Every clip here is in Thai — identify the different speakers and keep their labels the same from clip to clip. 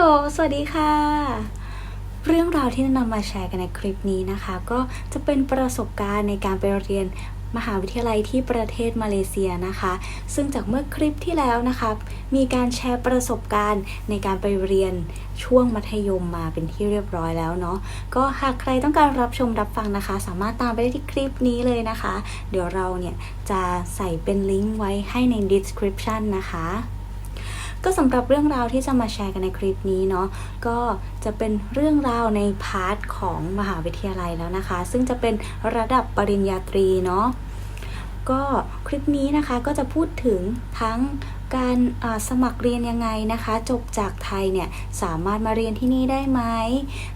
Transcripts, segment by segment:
Speaker 1: ล สวัสดีค่ะ เรื่องราวที่นำมาแชร์กันในคลิปนี้นะคะ ก็จะเป็นประสบการณ์ในการไปเรียนมหาวิทยาลัยที่ประเทศมาเลเซียนะคะ ซึ่งจากเมื่อคลิปที่แล้วนะคะ มีการแชร์ประสบการณ์ในการไปเรียนช่วงมัธยมมาเป็นที่เรียบร้อยแล้วเนาะ ก็หากใครต้องการรับชมรับฟังนะคะ สามารถตามไปได้ที่คลิปนี้เลยนะคะ เดี๋ยวเราเนี่ยจะใส่เป็นลิงก์ไว้ให้ใน description นะคะ ก็สำหรับเรื่องราวที่จะมาแชร์กันในคลิปนี้เนาะก็จะเป็นเรื่องราวในพาร์ทของมหาวิทยาลัยแล้วนะคะ ซึ่งจะเป็นระดับปริญญาตรีเนาะก็คลิปนี้นะคะก็จะพูดถึงทั้ง การสมัครเรียนยังไงนะคะ จบจากไทยเนี่ยสามารถมาเรียนที่นี่ได้ไหม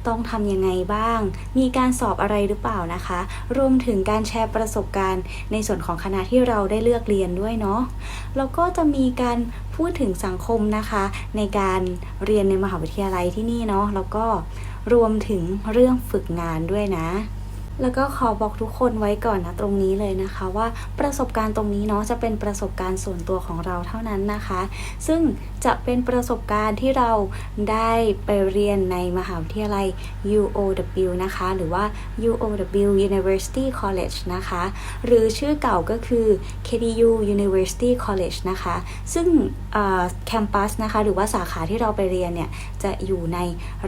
Speaker 1: ต้องทำยังไงบ้าง มีการสอบอะไรหรือเปล่านะคะ รวมถึงการแชร์ประสบการณ์ในส่วนของคณะที่เราได้เลือกเรียนด้วยเนาะแล้วก็จะมีการพูดถึงสังคมนะคะ ในการเรียนในมหาวิทยาลัยที่นี่เนาะแล้วก็รวมถึงเรื่องฝึกงานด้วยนะ แล้วก็ขอบอกทุกคนไว้ก่อนนะตรงนี้เลยนะคะว่าประสบการณ์ตรงนี้เนาะจะเป็นประสบการณ์ส่วนตัวของเราเท่านั้นนะคะ ซึ่งจะเป็นประสบการณ์ที่เราได้ไปเรียนในมหาวิทยาลัย UOW นะคะ หรือว่า UOW University College นะคะ หรือชื่อเก่าก็คือ KDU University College นะคะ ซึ่งแคมปัสนะคะหรือว่าสาขาที่เราไปเรียนเนี่ยจะอยู่ใน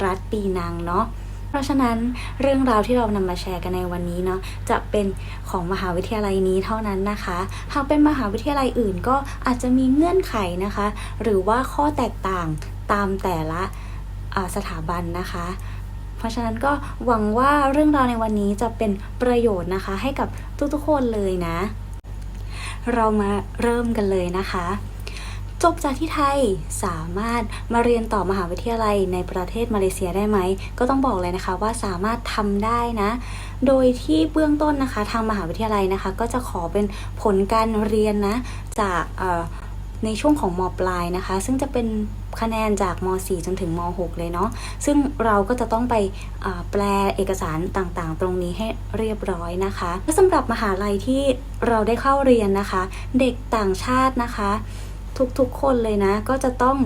Speaker 1: รัฐปีนังเนาะ ราะฉะนั้นเรื่องราวที่เรานำมาแชร์กันในวันนี้เนาะจะเป็นของมหาวิทยาลัยนี้เท่านั้นนะคะ หากเป็นมหาวิทยาลัยอื่นก็อาจจะมีเงื่อนไขนะคะ หรือว่าข้อแตกต่างตามแต่ละสถาบันนะคะ เพราะฉะนั้นก็หวังว่าเรื่องราวในวันนี้จะเป็นประโยชน์นะคะ ให้กับทุกๆคนเลยนะ เรามาเริ่มกันเลยนะคะ จบจากที่ไทยสามารถมาเรียนต่อมหาวิทยาลัยในประเทศมาเลเซียได้ไหม ก็ต้องบอกเลยนะคะว่าสามารถทำได้นะ โดยที่เบื้องต้นนะคะ ทางมหาวิทยาลัยนะคะ ก็จะขอเป็นผลการเรียนนะ จากในช่วงของมปลายนะคะ ซึ่งจะเป็นคะแนนจากม .4 จนถึงม .6 เลยเนาะ ซึ่งเราก็จะต้องไปแปลเอกสารต่างๆ ตรงนี้ให้เรียบร้อยนะคะและสำหรับมหาลัยที่เราได้เข้าเรียนนะคะ เด็กต่างชาตินะคะ ทุกๆ คนเลยนะ ก็จะต้อง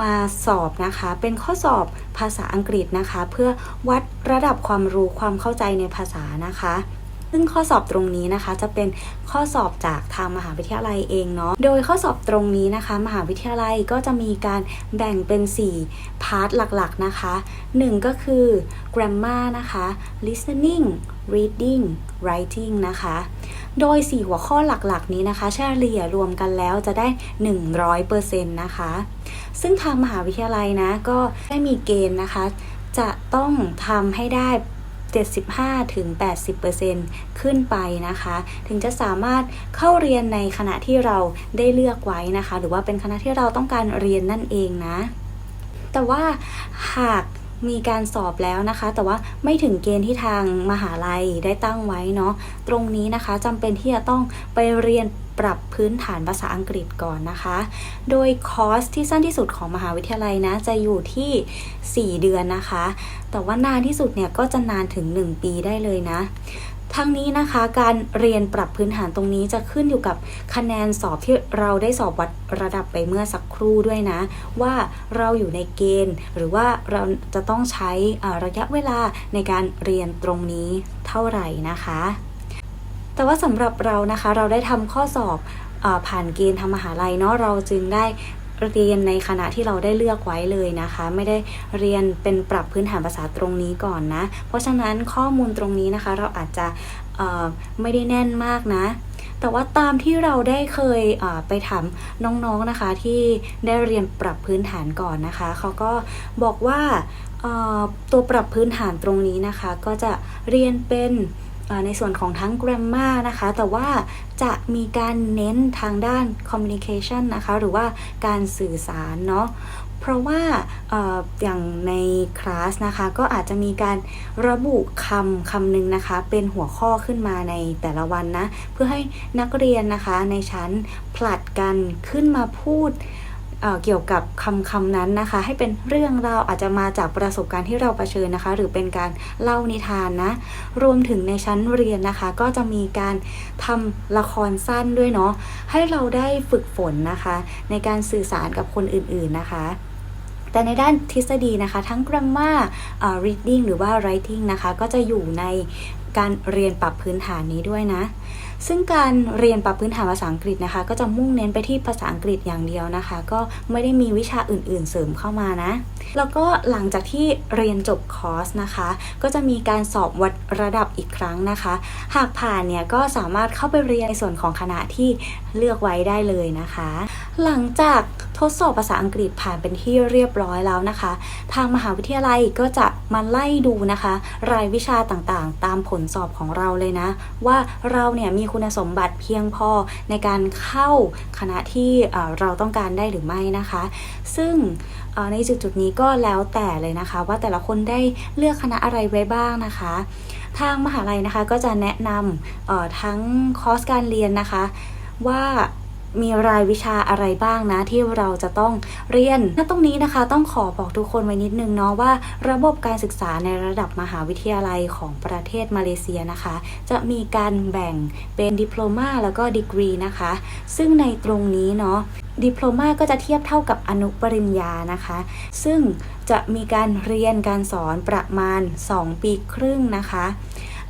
Speaker 1: มาสอบนะคะ เป็นข้อสอบภาษาอังกฤษนะคะ เพื่อวัดระดับความรู้ความเข้าใจในภาษานะคะ ซึ่งข้อสอบตรงนี้นะคะ จะเป็นข้อสอบจากทางมหาวิทยาลัยเองเนาะ โดยข้อสอบตรงนี้นะคะ มหาวิทยาลัยก็จะมีการแบ่งเป็น 4 พาร์ทหลักๆนะคะ 1 ก็คือ grammar นะคะ listening reading writing นะคะ โดย 4 หัวข้อหลักๆ นี้นะคะเฉลี่ยรวมกันแล้วจะได้ 100%นะคะ ซึ่งทางมหาวิทยาลัยนะก็ได้มีเกณฑ์นะคะ จะต้องทำให้ได้ 75ถึง80%ขึ้นไปนะคะ ถึงจะสามารถเข้าเรียนในคณะที่เราได้เลือกไว้นะคะ หรือว่าเป็นคณะที่เราต้องการเรียนนั่นเองนะ แต่ว่าหาก มีการสอบแล้วนะคะ แต่ว่าไม่ถึงเกณฑ์ที่ทางมหาลัยได้ตั้งไว้เนาะตรงนี้นะคะจำเป็นที่จะต้องไปเรียนปรับพื้นฐานภาษาอังกฤษก่อนนะคะ โดยคอร์สที่สั้นที่สุดของมหาวิทยาลัยนะ จะอยู่ที่ 4 เดือนนะคะ แต่ว่านานที่สุดเนี่ยก็จะนานถึง 1 ปีได้เลยนะ ทั้งนี้นะคะการเรียนปรับพื้นฐานตรงนี้จะขึ้นอยู่กับคะแนนสอบที่เราได้สอบวัดระดับไปเมื่อสักครู่ด้วยนะ ว่าเราอยู่ในเกณฑ์ หรือว่าเราจะต้องใช้ระยะเวลาในการเรียนตรงนี้เท่าไหร่นะคะ แต่ว่าสำหรับเรานะคะเราได้ทำข้อสอบอผ่านเกณฑ์ทำมหาลัยเนาะเราจึงได้ เรียนในคณะที่เราได้เลือกไว้เลยนะคะ ไม่ได้เรียนเป็นปรับพื้นฐานภาษาตรงนี้ก่อนนะ เพราะฉะนั้นข้อมูลตรงนี้นะคะ เราอาจจะไม่ได้แน่นมากนะ แต่ว่าตามที่เราได้เคยไปถามน้องๆนะคะที่ได้เรียนปรับพื้นฐานก่อนนะคะ เขาก็บอกว่าตัวปรับพื้นฐานตรงนี้นะคะ ก็จะเรียนเป็น ในส่วนของทั้ง grammar นะคะ แต่ว่าจะมีการเน้นทางด้าน communication นะคะ หรือว่าการสื่อสารเนาะเพราะว่าออย่างในคลาสนะคะก็อาจจะมีการระบุคำคำหนึ่งนะคะเป็นหัวข้อขึ้นมาในแต่ละวันนะ เพื่อให้นักเรียนนะคะในชั้นผลัดกันขึ้นมาพูด เกี่ยวกับคำคำนั้นนะคะ ให้เป็นเรื่องราวอาจจะมาจากประสบการณ์ที่เราเผชิญนะคะ หรือเป็นการเล่านิทานนะ รวมถึงในชั้นเรียนนะคะ ก็จะมีการทำละครสั้นด้วยเนาะให้เราได้ฝึกฝนนะคะ ในการสื่อสารกับคนอื่นๆนะคะแต่ในด้านทฤษฎีนะคะ ทั้ง grammar อ่อ reading หรือว่า writing นะคะ ก็จะอยู่ในการเรียนปรับพื้นฐานนี้ด้วยนะ ซึ่งการเรียนปรับพื้นฐานภาษาอังกฤษนะคะ ก็จะมุ่งเน้นไปที่ภาษาอังกฤษอย่างเดียวนะคะ ก็ไม่ได้มีวิชาอื่น ๆ เสริมเข้ามานะ แล้วก็หลังจากที่เรียนจบคอร์สนะคะ ก็จะมีการสอบวัดระดับอีกครั้งนะคะ หากผ่านเนี่ยก็สามารถเข้าไปเรียนในส่วนของคณะที่เลือกไว้ได้เลยนะคะ หลังจากทดสอบภาษาอังกฤษผ่านเป็นที่เรียบร้อยแล้วนะคะ ทางมหาวิทยาลัยก็จะมาไล่ดูนะคะ รายวิชาต่างๆ ตามผลสอบของเราเลยนะ ว่าเราเนี่ยมีคุณสมบัติเพียงพอในการเข้าคณะที่เราต้องการได้หรือไม่นะคะ ซึ่งในจุดจุดนี้ก็แล้วแต่เลยนะคะ ว่าแต่ละคนได้เลือกคณะอะไรไว้บ้างนะคะ ทางมหาลัยนะคะก็จะแนะนำทั้งคอร์สการเรียนนะคะว่า มีรายวิชาอะไรบ้างนะที่เราจะต้องเรียนณตรงนี้นะคะ ต้องขอบอกทุกคนไว้นิดนึงเนาะว่า ระบบการศึกษาในระดับมหาวิทยาลัยของประเทศมาเลเซียนะคะ จะมีการแบ่งเป็นดิโพลมาแล้วก็ดีกรีนะคะ ซึ่งในตรงนี้เนาะดิโพลมาก็จะเทียบเท่ากับอนุปริญญานะคะ ซึ่งจะมีการเรียนการสอนประมาณ 2 ปีครึ่งนะคะ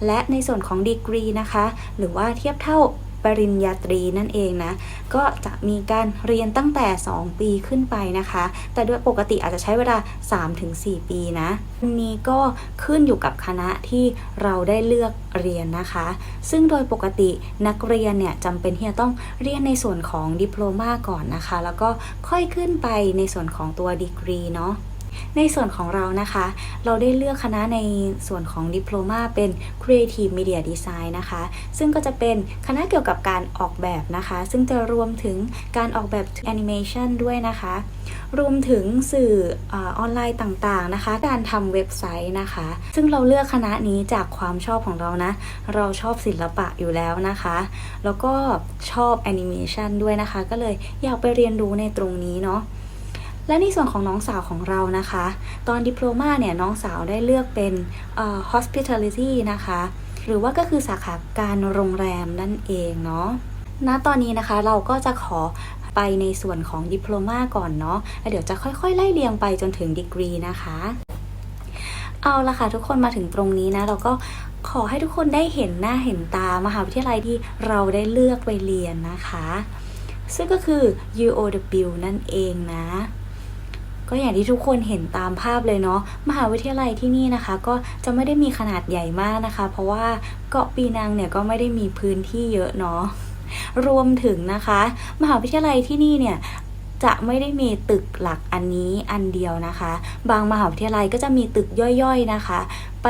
Speaker 1: และในส่วนของดีกรีนะคะ หรือว่าเทียบเท่า ปริญญาตรีนั่นเองนะก็จะมีการเรียนตั้งแต่ 2 ปีขึ้นไปนะคะ แต่ด้วยปกติอาจจะใช้เวลา 3-4 ปีนะอันนี้ก็ขึ้นอยู่กับคณะที่เราได้เลือกเรียนนะคะ ซึ่งโดยปกตินักเรียนเนี่ยจำเป็นที่จะต้องเรียนในส่วนของดิโพลมาก่อนนะคะ แล้วก็ค่อยขึ้นไปในส่วนของตัวดีกรีเนาะ ในส่วนของเรานะคะ เราได้เลือกคณะในส่วนของดิโพลมาเป็น Creative Media Design นะคะ ซึ่งก็จะเป็นคณะเกี่ยวกับการออกแบบนะคะ ซึ่งจะรวมถึงการออกแบบแอนิเมชันด้วยนะคะ รวมถึงสื่อออออนไลน์ต่างๆนะคะ การทำเว็บไซต์นะคะ ซึ่งเราเลือกคณะนี้จากความชอบของเรานะ เราชอบศิลปะอยู่แล้วนะคะ แล้วก็ชอบแอนิเมชันด้วยนะคะ ก็เลยอยากไปเรียนรู้ในตรงนี้เนาะ และในส่วนของน้องสาวของเรานะคะ ตอนดิโพลมาเนี่ยน้องสาวได้เลือกเป็น hospitality นะคะ หรือว่าก็คือสาขาการโรงแรมนั่นเองเนาะณตอนนี้นะคะเราก็จะขอไปในส่วนของดิโพลมาก่อนเนาะแล้วเดี๋ยวจะค่อยๆ ไล่เรียงไปจนถึงดีกรีนะคะ เอาละค่ะทุกคนมาถึงตรงนี้นะ เราก็ขอให้ทุกคนได้เห็นหน้าเห็นตามหาวิทยาลัยที่เราได้เลือกไปเรียนนะคะ ซึ่งก็คือ UOW นั่นเองนะ ก็อย่างที่ทุกคนเห็นตามภาพเลยเนาะมหาวิทยาลัยที่นี่นะคะ ก็จะไม่ได้มีขนาดใหญ่มากนะคะ เพราะว่าเกาะปีนังเนี่ยก็ไม่ได้มีพื้นที่เยอะเนาะรวมถึงนะคะ มหาวิทยาลัยที่นี่เนี่ย จะไม่ได้มีตึกหลักอันนี้อันเดียวนะคะ บางมหาวิทยาลัยก็จะมีตึกย่อยๆนะคะ ไป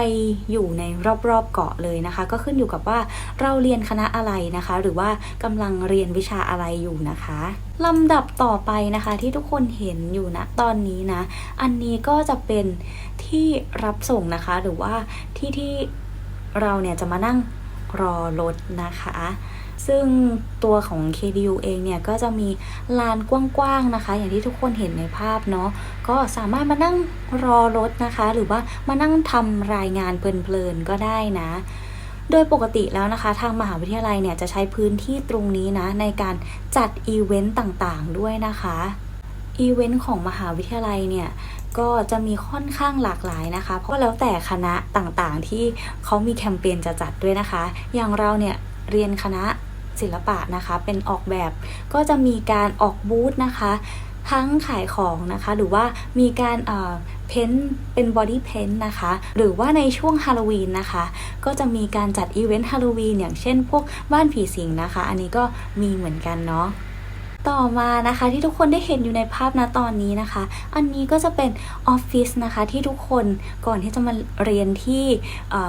Speaker 1: อยู่ในรอบๆเกาะเลยนะคะ ก็ขึ้นอยู่กับว่าเราเรียนคณะอะไรนะคะ หรือว่ากำลังเรียนวิชาอะไรอยู่นะคะลำดับต่อไปนะคะที่ทุกคนเห็นอยู่นะตอนนี้นะ อันนี้ก็จะเป็นที่รับส่งนะคะ หรือว่าที่ที่เราเนี่ยจะมานั่งรอรถนะคะ ซึ่งตัวของ KDU เองเนี่ย ก็จะมีลานกว้างๆนะคะ อย่างที่ทุกคนเห็นในภาพเนาะก็สามารถมานั่งรอรถนะคะ หรือว่ามานั่งทำรายงานเพลินๆก็ได้นะโดยปกติแล้วนะคะ ทางมหาวิทยาลัยเนี่ยจะใช้พื้นที่ตรงนี้นะ ในการจัดอีเวนต์ต่างๆด้วยนะคะอีเวนต์ของมหาวิทยาลัยเนี่ย ก็จะมีค่อนข้างหลากหลายนะคะ เพราะแล้วแต่คณะต่างๆที่เขามีแคมเปญจะจัดด้วยนะคะ อย่างเราเนี่ยเรียนคณะ ศิลปะนะคะ เป็นออกแบบก็จะมีการออกบูธนะคะ ทั้งขายของนะคะ หรือว่ามีการเอ่อเพ้นท์เป็นบอดี้เพ้นท์นะคะ หรือว่าในช่วงฮาโลวีนนะคะ ก็จะมีการจัดอีเวนต์ฮาโลวีนอย่างเช่นพวกบ้านผีสิงนะคะ อันนี้ก็มีเหมือนกันเนาะ ต่อมานะคะที่ทุกคนได้เห็นอยู่ในภาพนะตอนนี้นะคะ อันนี้ก็จะเป็นออฟฟิศนะคะที่ทุกคนก่อนที่จะมาเรียนที่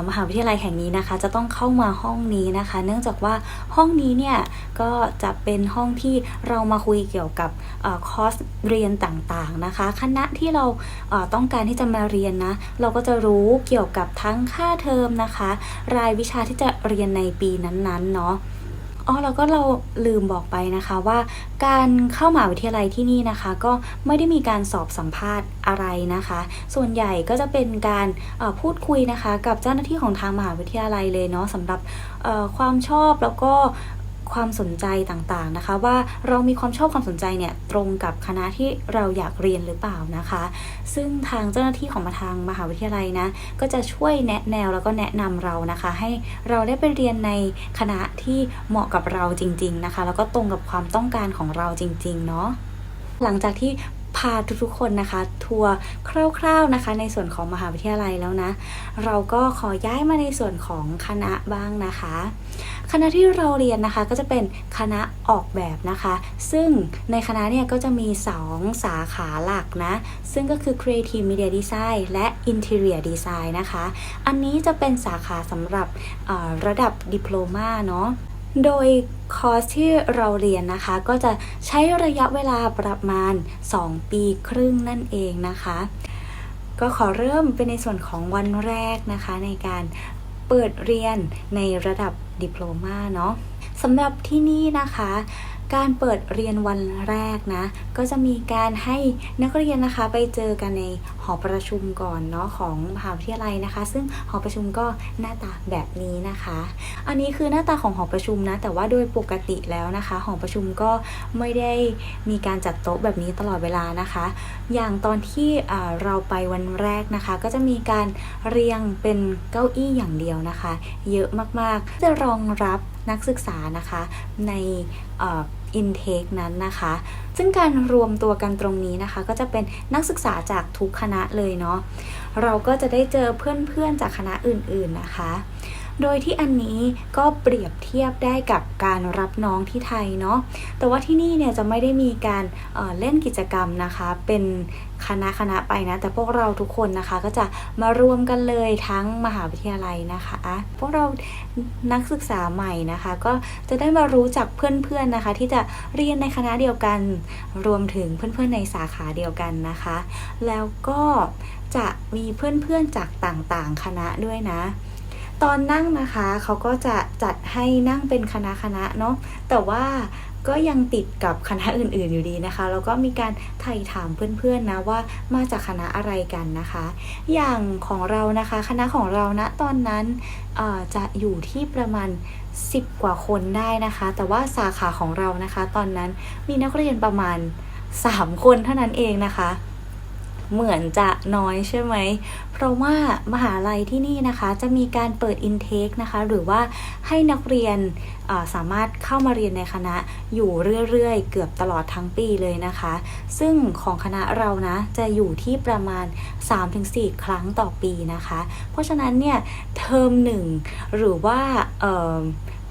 Speaker 1: มหาวิทยาลัยแห่งนี้นะคะ จะต้องเข้ามาห้องนี้นะคะ เนื่องจากว่าห้องนี้เนี่ยก็จะเป็นห้องที่เรามาคุยเกี่ยวกับอคอร์สเรียนต่างๆนะคะคณะที่เราเต้องการที่จะมาเรียนนะเราก็จะรู้เกี่ยวกับทั้งค่าเทอมนะคะ รายวิชาที่จะเรียนในปีนั้นๆเนาะ อ๋อแล้วก็เราลืมบอกไปนะคะว่าการเข้ามหาวิทยาลัยที่นี่นะคะ ก็ไม่ได้มีการสอบสัมภาษณ์อะไรนะคะ ส่วนใหญ่ก็จะเป็นการพูดคุยนะคะ กับเจ้าหน้าที่ของทางมหาวิทยาลัยเลยเนาะสำหรับความชอบแล้วก็ ความสนใจต่างๆนะคะ ว่าเรามีความชอบความสนใจเนี่ยตรงกับคณะที่เราอยากเรียนหรือเปล่านะคะ ซึ่งทางเจ้าหน้าที่ของมาทางมหาวิทยาลัยนะก็จะช่วยแนะแนวแล้วก็แนะนำเรานะคะ ให้เราได้ไปเรียนในคณะที่เหมาะกับเราจริง ๆนะคะ แล้วก็ตรงกับความต้องการของเราจริง ๆ เนาะหลังจากที่ พาทุกๆคนนะคะ ทัวร์คร่าวๆนะคะ ในส่วนของมหาวิทยาลัยแล้วนะ เราก็ขอย้ายมาในส่วนของคณะบ้างนะคะ คณะที่เราเรียนนะคะก็จะเป็นคณะออกแบบนะคะ ซึ่งในคณะเนี่ยก็จะมี 2 สาขาหลักนะ ซึ่งก็คือ Creative Media Design และ Interior Design นะคะ อันนี้จะเป็นสาขาสำหรับระดับดิโพลมาเนาะ โดยคอร์สที่เราเรียนนะคะ ก็จะใช้ระยะเวลาประมาณ 2 ปีครึ่งนั่นเองนะคะ ก็ขอเริ่มเป็นในส่วนของวันแรกนะคะ ในการเปิดเรียนในระดับดิโพลมาเนาะสำหรับที่นี่นะคะ การเปิดเรียนวันแรกนะ ก็จะมีการให้นักเรียนนะคะไปเจอกันในหอประชุมก่อนเนาะของมหาวิทยาลัยนะคะ ซึ่งหอประชุมก็หน้าตาแบบนี้นะคะ อันนี้คือหน้าตาของหอประชุมนะ แต่ว่าโดยปกติแล้วนะคะ หอประชุมก็ไม่ได้มีการจัดโต๊ะแบบนี้ตลอดเวลานะคะ อย่างตอนที่เราไปวันแรกนะคะ ก็จะมีการเรียงเป็นเก้าอี้อย่างเดียวนะคะ เยอะมากๆจะรองรับ นักศึกษานะคะในอินเทคนั้นนะคะ ซึ่งการรวมตัวกันตรงนี้นะคะ ก็จะเป็นนักศึกษาจากทุกคณะเลยเนาะเราก็จะได้เจอเพื่อนๆจากคณะอื่นๆนะคะ โดยที่อันนี้ก็เปรียบเทียบได้กับการรับน้องที่ไทยเนาะ แต่ว่าที่นี่เนี่ยจะไม่ได้มีการเเล่นกิจกรรมนะคะ เป็นคณะคณะไปนะ แต่พวกเราทุกคนนะคะก็จะมารวมกันเลยทั้งมหาวิทยาลัยนะคะ พวกเรานักศึกษาใหม่นะคะ ก็จะได้มารู้จักเพื่อนๆนะคะ ที่จะเรียนในคณะเดียวกัน รวมถึงเพื่อนๆในสาขาเดียวกันนะคะ แล้วก็จะมีเพื่อนๆจากต่างๆ คณะด้วยนะ ตอนนั่งนะคะเขาก็จะจัดให้นั่งเป็นคณะคณะเนาะแต่ว่าก็ยังติดกับคณะอื่น ๆอยู่ดีนะคะ แล้วก็มีการไถ่ถามเพื่อนๆนะว่ามาจากคณะอะไรกันนะคะ อย่างของเรานะคะคณะของเรานะตอนนั้นจะอยู่ที่ประมาณ 10 กว่าคนได้นะคะ แต่ว่าสาขาของเรานะคะ ตอนนั้นมีนักเรียนประมาณ 3 คนเท่านั้นเองนะคะ เหมือนจะน้อยใช่ไหม เพราะว่ามหาลัยที่นี่นะคะจะมีการเปิด intake นะคะ หรือว่าให้นักเรียนสามารถเข้ามาเรียนในคณะอยู่เรื่อยๆ เกือบตลอดทั้งปีเลยนะคะ ซึ่งของคณะเรานะจะอยู่ที่ประมาณ 3-4 ครั้งต่อปีนะคะ เพราะฉะนั้นเนี่ยเทอมหนึ่งหรือว่าเ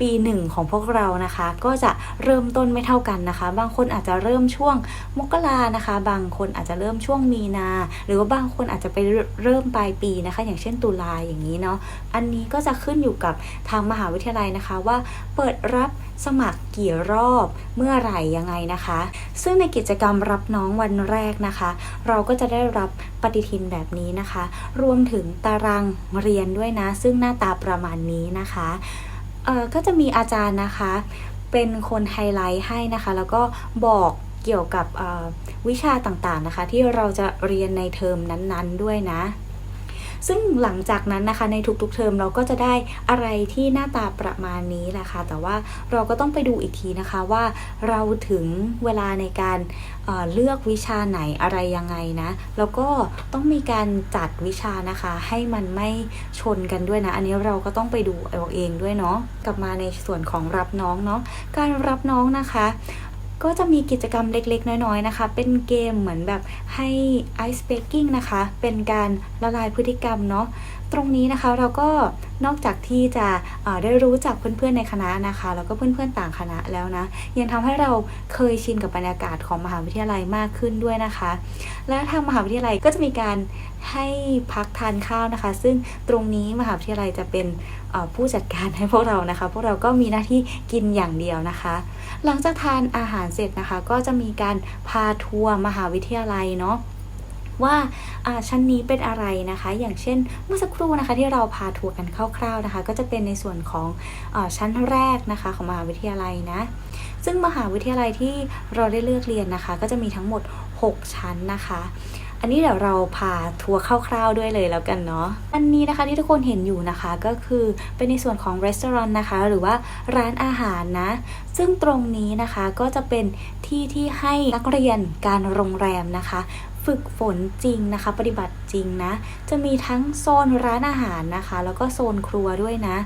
Speaker 1: ปีหนึ่งของพวกเรานะคะ ก็จะเริ่มต้นไม่เท่ากันนะคะ บางคนอาจจะเริ่มช่วงมกรานะคะ บางคนอาจจะเริ่มช่วงมีนา หรือว่าบางคนอาจจะไปเริ่มปลายปีนะคะ อย่างเช่นตุลาอย่างนี้เนาะอันนี้ก็จะขึ้นอยู่กับทางมหาวิทยาลัยนะคะว่าเปิดรับสมัครกี่รอบเมื่อไหร่ยังไงนะคะ ซึ่งในกิจกรรมรับน้องวันแรกนะคะ เราก็จะได้รับปฏิทินแบบนี้นะคะ รวมถึงตารางเรียนด้วยนะ ซึ่งหน้าตาประมาณนี้นะคะ เอ่อก็จะมีอาจารย์นะคะ เป็นคนไฮไลท์ให้นะคะ แล้วก็บอกเกี่ยวกับวิชาต่างๆนะคะ ที่เราจะเรียนในเทอมนั้นๆด้วยนะ ซึ่งหลังจากนั้นนะคะในทุกๆเทอมเราก็จะได้อะไรที่หน้าตาประมาณนี้แหละค่ะ แต่ว่าเราก็ต้องไปดูอีกทีนะคะว่าเราถึงเวลาในการเเลือกวิชาไหนอะไรยังไงนะ แล้วก็ต้องมีการจัดวิชานะคะ ให้มันไม่ชนกันด้วยนะ อันนี้เราก็ต้องไปดูเอาเองด้วยเนาะกลับมาในส่วนของรับน้องเนาะการรับน้องนะคะ ก็จะมีกิจกรรมเล็กๆ น้อยๆนะคะ เป็นเกมเหมือนแบบให้ ice breaking นะคะ เป็นการละลายพฤติกรรมเนาะตรงนี้นะคะเราก็นอกจากที่จะได้รู้จักเพื่อนๆในคณะนะคะแล้วก็เพื่อนๆต่างคณะแล้วนะ ยังทำให้เราเคยชินกับบรรยากาศของมหาวิทยาลัยมากขึ้นด้วยนะคะ และทางมหาวิทยาลัยก็จะมีการให้พักทานข้าวนะคะ ซึ่งตรงนี้มหาวิทยาลัยจะเป็นผู้จัดการให้พวกเรานะคะ พวกเราก็มีหน้าที่กินอย่างเดียวนะคะ หลังจากทานอาหารเสร็จนะคะ ก็จะมีการพาทัวร์มหาวิทยาลัยเนาะว่าอ่าชั้นนี้เป็นอะไรนะคะ อย่างเช่นเมื่อสักครู่นะคะที่เราพาทัวร์กันคร่าวๆนะคะ ก็จะเป็นในส่วนของอชั้นแรกนะคะของมหาวิทยาลัยนะ ซึ่งมหาวิทยาลัยที่เราได้เลือกเรียนนะคะ ก็จะมีทั้งหมด 6 ชั้นนะคะ อันนี้เดี๋ยวเราพาทัวร์คร่าวๆด้วยเลยแล้วกันเนาะ อันนี้นะคะที่ทุกคนเห็นอยู่นะคะก็คือเป็นในส่วนของร้านนะคะ หรือว่าร้านอาหารนะ ซึ่งตรงนี้นะคะก็จะเป็นที่ที่ให้นักเรียนการโรงแรมนะคะฝึกฝนจริงนะคะ ปฏิบัติจริงนะ จะมีทั้งโซนร้านอาหารนะคะ แล้วก็โซนครัวด้วยนะ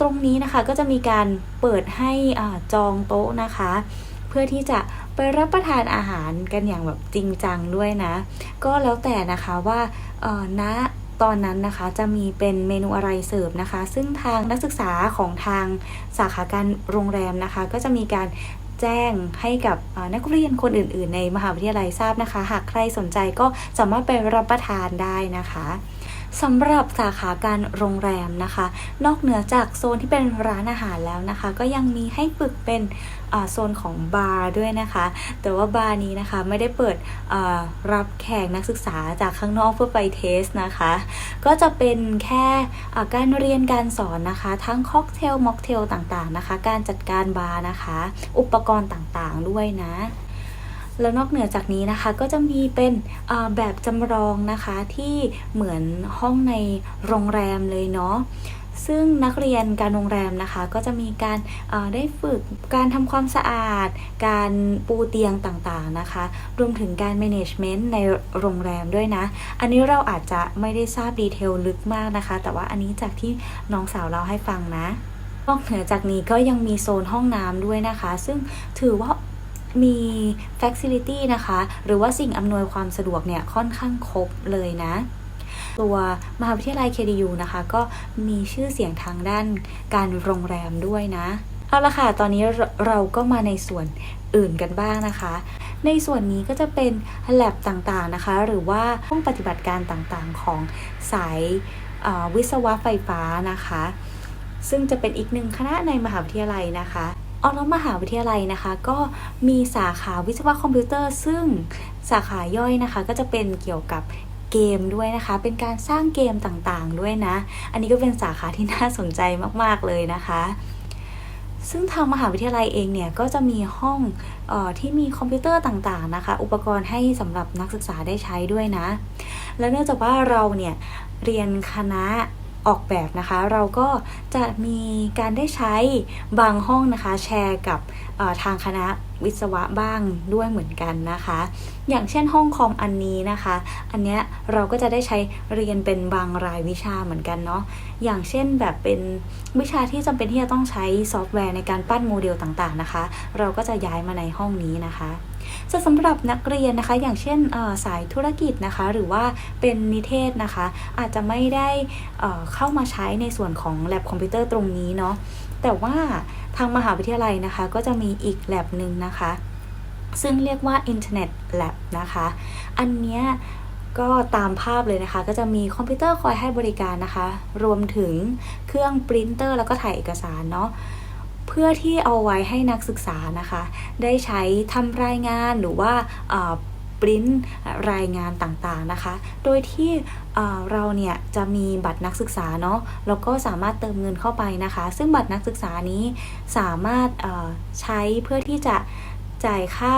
Speaker 1: ตรงนี้นะคะก็จะมีการเปิดให้อ่าจองโต๊ะนะคะ พื่อที่จะไปรับประทานอาหารกันอย่างแบบจริงจังด้วยนะ ก็แล้วแต่นะคะว่าเออณตอนนั้นนะคะจะมีเป็นเมนูอะไรเสิร์ฟนะคะ ซึ่งทางนักศึกษาของทางสาขาการโรงแรมนะคะ ก็จะมีการแจ้งให้กับนักเรียนคนอื่น ๆ ในมหาวิทยาลัยทราบนะคะ หากใครสนใจก็สามารถไปรับประทานได้นะคะ สำหรับสาขาการโรงแรมนะคะ นอกเหนือจากโซนที่เป็นร้านอาหารแล้วนะคะ ก็ยังมีให้ฝึกเป็นโซนของบาร์ด้วยนะคะ แต่ว่าบาร์นี้นะคะไม่ได้เปิดรับแขกนักศึกษาจากข้างนอกเพื่อไปเทสนะคะ ก็จะเป็นแค่การเรียนการสอนนะคะ ทั้งค็อกเทลม็อกเทลต่างๆนะคะ การจัดการบาร์นะคะ อุปกรณ์ต่างๆด้วยนะ แล้วนอกเหนือจากนี้นะคะก็จะมีเป็นแบบจำลองนะคะที่เหมือนห้องในโรงแรมเลยเนาะซึ่งนักเรียนการโรงแรมนะคะ ก็จะมีการได้ฝึกการทำความสะอาด การปูเตียงต่างๆนะคะ รวมถึงการ management ในโรงแรมด้วยนะ อันนี้เราอาจจะไม่ได้ทราบดีเทลลึกมากนะคะ แต่ว่าอันนี้จากที่น้องสาวเล่าให้ฟังนะนอกเหนือจากนี้ก็ยังมีโซนห้องน้ำด้วยนะคะ ซึ่งถือว่า มี facility นะคะ หรือว่าสิ่งอำนวยความสะดวกเนี่ยค่อนข้างครบเลยนะ ตัวมหาวิทยาลัย KDU นะคะ ก็มีชื่อเสียงทางด้านการโรงแรมด้วยนะ เอาละค่ะ ตอนนี้เราก็มาในส่วนอื่นกันบ้างนะคะ ในส่วนนี้ก็จะเป็น lab ต่างๆนะคะ หรือว่าห้องปฏิบัติการต่างๆของสายวิศวะไฟฟ้านะคะ ซึ่งจะเป็นอีกหนึ่งคณะในมหาวิทยาลัยนะคะ ออแล้วมหาวิทยาลัยนะคะ ก็มีสาขาวิศวะคอมพิวเตอร์ ซึ่งสาขาย่อยนะคะ ก็จะเป็นเกี่ยวกับเกมด้วยนะคะ เป็นการสร้างเกมต่างๆด้วยนะ อันนี้ก็เป็นสาขาที่น่าสนใจมากๆเลยนะคะ ซึ่งทางมหาวิทยาลัยเองเนี่ยก็จะมีห้องออที่มีคอมพิวเตอร์ต่างๆนะคะ อุปกรณ์ให้สำหรับนักศึกษาได้ใช้ด้วยนะ และเนื่องจากว่าเราเนี่ยเรียนคณะ ออกแบบนะคะ เราก็จะมีการได้ใช้บางห้องนะคะ แชร์กับทางคณะวิศวะบ้างด้วยเหมือนกันนะคะ อย่างเช่นห้องคอมอันนี้นะคะ อันเนี้ยเราก็จะได้ใช้เรียนเป็นบางรายวิชาเหมือนกันเนาะ อย่างเช่นแบบเป็นวิชาที่จำเป็นที่จะต้องใช้ซอฟต์แวร์ในการปั้นโมเดลต่างๆนะคะ เราก็จะย้ายมาในห้องนี้นะคะ ส่วนสำหรับนักเรียนนะคะ อย่างเช่นสายธุรกิจนะคะ หรือว่าเป็นนิเทศนะคะ อาจจะไม่ได้เเข้ามาใช้ในส่วนของ lab คอมพิวเตอร์ตรงนี้เนาะแต่ว่าทางมหาวิทยาลัยนะคะ ก็จะมีอีก lab หนึ่งนะคะ ซึ่งเรียกว่า Internet Lab นะคะ อันเนี้ยก็ตามภาพเลยนะคะ ก็จะมีคอมพิวเตอร์คอยให้บริการนะคะ รวมถึงเครื่องปรินเตอร์แล้วก็ถ่ายเอกสารเนาะ พื่อที่เอาไว้ให้นักศึกษานะคะ ได้ใช้ทำรายงานหรือว่าปริ้นรายงานต่างๆนะคะ โดยที่เราเนี่ยจะมีบัตรนักศึกษาเนาะแล้วก็สามารถเติมเงินเข้าไปนะคะ ซึ่งบัตรนักศึกษานี้สามารถใช้เพื่อที่จะจ่ายค่า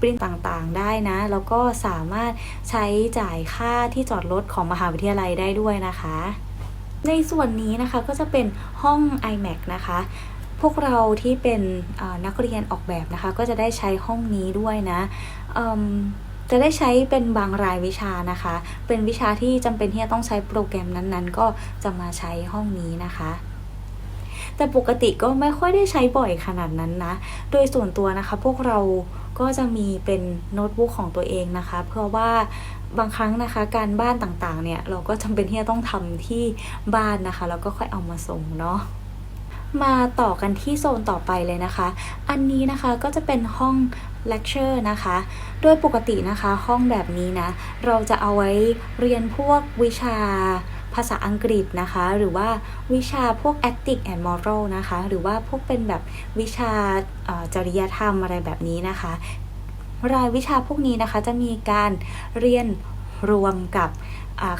Speaker 1: ปริ้นต่างๆได้นะ แล้วก็สามารถใช้จ่ายค่าที่จอดรถของมหาวิทยาลัยได้ด้วยนะคะ ในส่วนนี้นะคะก็จะเป็นห้อง iMac นะคะ วกเราที่เป็นนักเรียนออกแบบนะคะ ก็จะได้ใช้ห้องนี้ด้วยนะจะได้ใช้เป็นบางรายวิชานะคะ เป็นวิชาที่จำเป็นที่จะต้องใช้โปรแกรมนั้นๆ ก็จะมาใช้ห้องนี้นะคะแต่ปกติก็ไม่ค่อยได้ใช้บ่อยขนาดนั้นนะ โดยส่วนตัวนะคะ พวกเราก็จะมีเป็นโน้ตบุ๊กของตัวเองนะคะ เพื่อว่าบางครั้งนะคะ การบ้านต่างๆ เนี่ย เราก็จำเป็นที่จะต้องทำที่บ้านนะคะ แล้วก็ค่อยเอามาส่งเนาะ มาต่อกันที่โซนต่อไปเลยนะคะ อันนี้นะคะก็จะเป็นห้องเลคเชอร์นะคะ โดยปกตินะคะห้องแบบนี้นะ เราจะเอาไว้เรียนพวกวิชาภาษาอังกฤษนะคะ หรือว่าวิชาพวก ethics and moral นะคะ หรือว่าพวกเป็นแบบวิชาจริยธรรมอะไรแบบนี้นะคะ รายวิชาพวกนี้นะคะจะมีการเรียน รวมกับ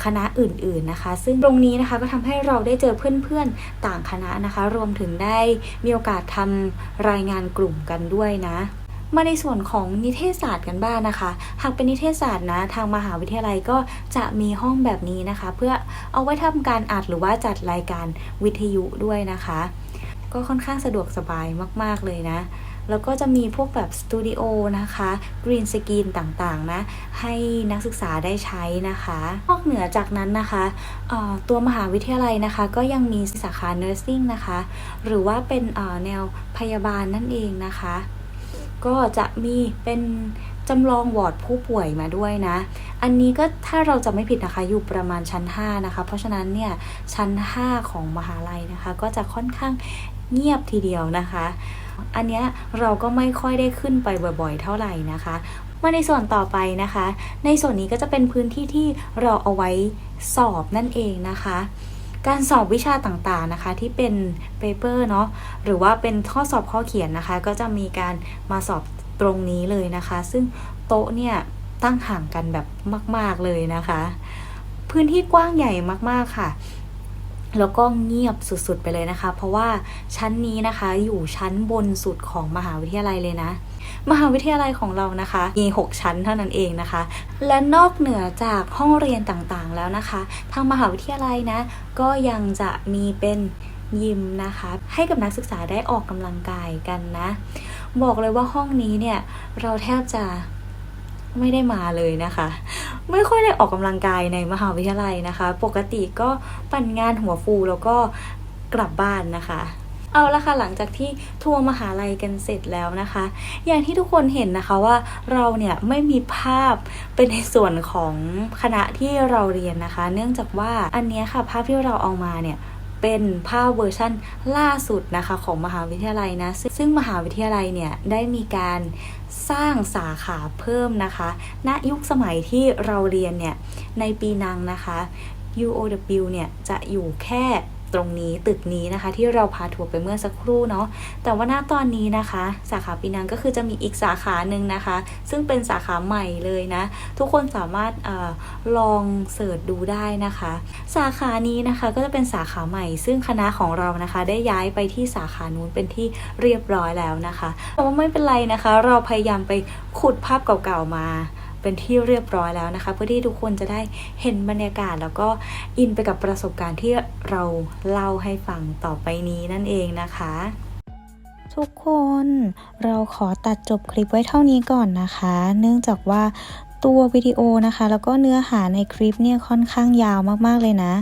Speaker 1: คณะอื่นๆนะคะ ซึ่งตรงนี้นะคะก็ทำให้เราได้เจอเพื่อนๆต่างคณะนะคะ รวมถึงได้มีโอกาสทำรายงานกลุ่มกันด้วยนะมาในส่วนของนิเทศศาสตร์กันบ้างนะคะ หากเป็นนิเทศศาสตร์นะ ทางมหาวิทยาลัยก็จะมีห้องแบบนี้นะคะ เพื่อเอาไว้ทำการอัดหรือว่าจัดรายการวิทยุด้วยนะคะ ก็ค่อนข้างสะดวกสบายมาก ๆเลยนะ แล้วก็จะมีพวกแบบสตูดิโอนะคะกรีนสกรีนต่างๆนะให้นักศึกษาได้ใช้นะคะนอกเหนือจากนั้นนะคะตัวมหาวิทยาลัยนะคะ ก็ยังมีสาขา nursing นะคะ หรือว่าเป็นแนวพยาบาลนั่นเองนะคะ ก็จะมีเป็นจำลองวอร์ดผู้ป่วยมาด้วยนะ อันนี้ก็ถ้าเราจะไม่ผิดนะคะอยู่ประมาณชั้น 5 นะคะ เพราะฉะนั้นเนี่ยชั้น 5 ของมหาลัยนะคะ ก็จะค่อนข้างเงียบทีเดียวนะคะ อันเนี้ยเราก็ไม่ค่อยได้ขึ้นไปบ่อยๆ เท่าไหร่นะคะมาในส่วนต่อไปนะคะ ในส่วนนี้ก็จะเป็นพื้นที่ที่เราเอาไว้สอบนั่นเองนะคะ การสอบวิชาต่างๆนะคะที่เป็นเปเปอร์เนาะหรือว่าเป็นข้อสอบข้อเขียนนะคะ ก็จะมีการมาสอบตรงนี้เลยนะคะ ซึ่งโต๊ะเนี่ยตั้งห่างกันแบบมาก ๆเลยนะคะ พื้นที่กว้างใหญ่มากๆค่ะ แล้วก็เงียบสุดๆไปเลยนะคะ เพราะว่าชั้นนี้นะคะอยู่ชั้นบนสุดของมหาวิทยาลัยเลยนะ มหาวิทยาลัยของเรานะคะ มี 6 ชั้นเท่านั้นเองนะคะ และนอกเหนือจากห้องเรียนต่างๆแล้วนะคะ ทางมหาวิทยาลัยนะ ก็ยังจะมีเป็นยิมนะคะ ให้กับนักศึกษาได้ออกกำลังกายกันนะ บอกเลยว่าห้องนี้เนี่ยเราแทบจะ ไม่ได้มาเลยนะคะ ไม่ค่อยได้ออกกำลังกายในมหาวิทยาลัยนะคะ ปกติก็ปั่นงานหัวฟูแล้วก็กลับบ้านนะคะเอาละค่ะหลังจากที่ทัวร์มหาลัยกันเสร็จแล้วนะคะ อย่างที่ทุกคนเห็นนะคะว่าเราเนี่ยไม่มีภาพเป็นในส่วนของคณะที่เราเรียนนะคะ เนื่องจากว่าอันเนี้ยค่ะภาพที่เราเอามาเนี่ย เป็นภาพเวอร์ชั่นล่าสุดนะคะของมหาวิทยาลัยนะซึ่งซึ่งมหาวิทยาลัยเนี่ยได้มีการสร้างสาขาเพิ่มนะคะ ณยุคสมัยที่เราเรียนเนี่ยในปีนังนะคะ UOW เนี่ยจะอยู่แค่ ตรงนี้ตึกนี้นะคะ ที่เราพาทัวร์ไปเมื่อสักครู่เนาะแต่ว่าณตอนนี้นะคะ สาขาปีนังก็คือจะมีอีกสาขาหนึ่งนะคะ ซึ่งเป็นสาขาใหม่เลยนะ ทุกคนสามารถออลองเสิร์ชดูได้นะคะ สาขานี้นะคะก็จะเป็นสาขาใหม่ ซึ่งคณะของเรานะคะ ได้ย้ายไปที่สาขานู้นเป็นที่เรียบร้อยแล้วนะคะแต่ว่าไม่เป็นไรนะคะ เราพยายามไปขุดภาพเก่าๆมา เป็นที่เรียบร้อยแล้วนะคะ เพื่อที่ทุกคนจะได้เห็นบรรยากาศ แล้วก็อินไปกับประสบการณ์ที่เราเล่าให้ฟังต่อไปนี้นั่นเองนะคะ
Speaker 2: ทุกคนเราขอตัดจบคลิปไว้เท่านี้ก่อนนะคะ เนื่องจากว่าตัววิดีโอนะคะ แล้วก็เนื้อหาในคลิปเนี่ยค่อนข้างยาวมากๆเลยนะ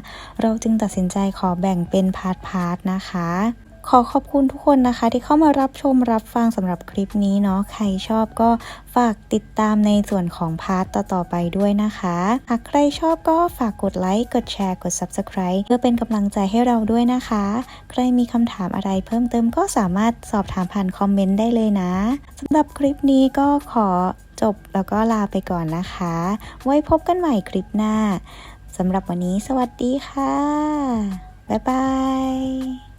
Speaker 2: เราจึงตัดสินใจขอแบ่งเป็นพาร์ทๆนะคะ ขอขอบคุณทุกคนนะคะ ที่เข้ามารับชมรับฟังสำหรับคลิปนี้เนาะใครชอบก็ฝากติดตามในส่วนของพาร์ทต่อๆไปด้วยนะคะ หากใครชอบก็ฝากกดไลค์กดแชร์กด Subscribe เพื่อเป็นกำลังใจให้เราด้วยนะคะ ใครมีคำถามอะไรเพิ่มเติมก็สามารถสอบถามผ่านคอมเมนต์ได้เลยนะสำหรับคลิปนี้ก็ขอจบแล้วก็ลาไปก่อนนะคะ ไว้พบกันใหม่คลิปหน้าสำหรับวันนี้สวัสดีค่ะ บ๊ายบาย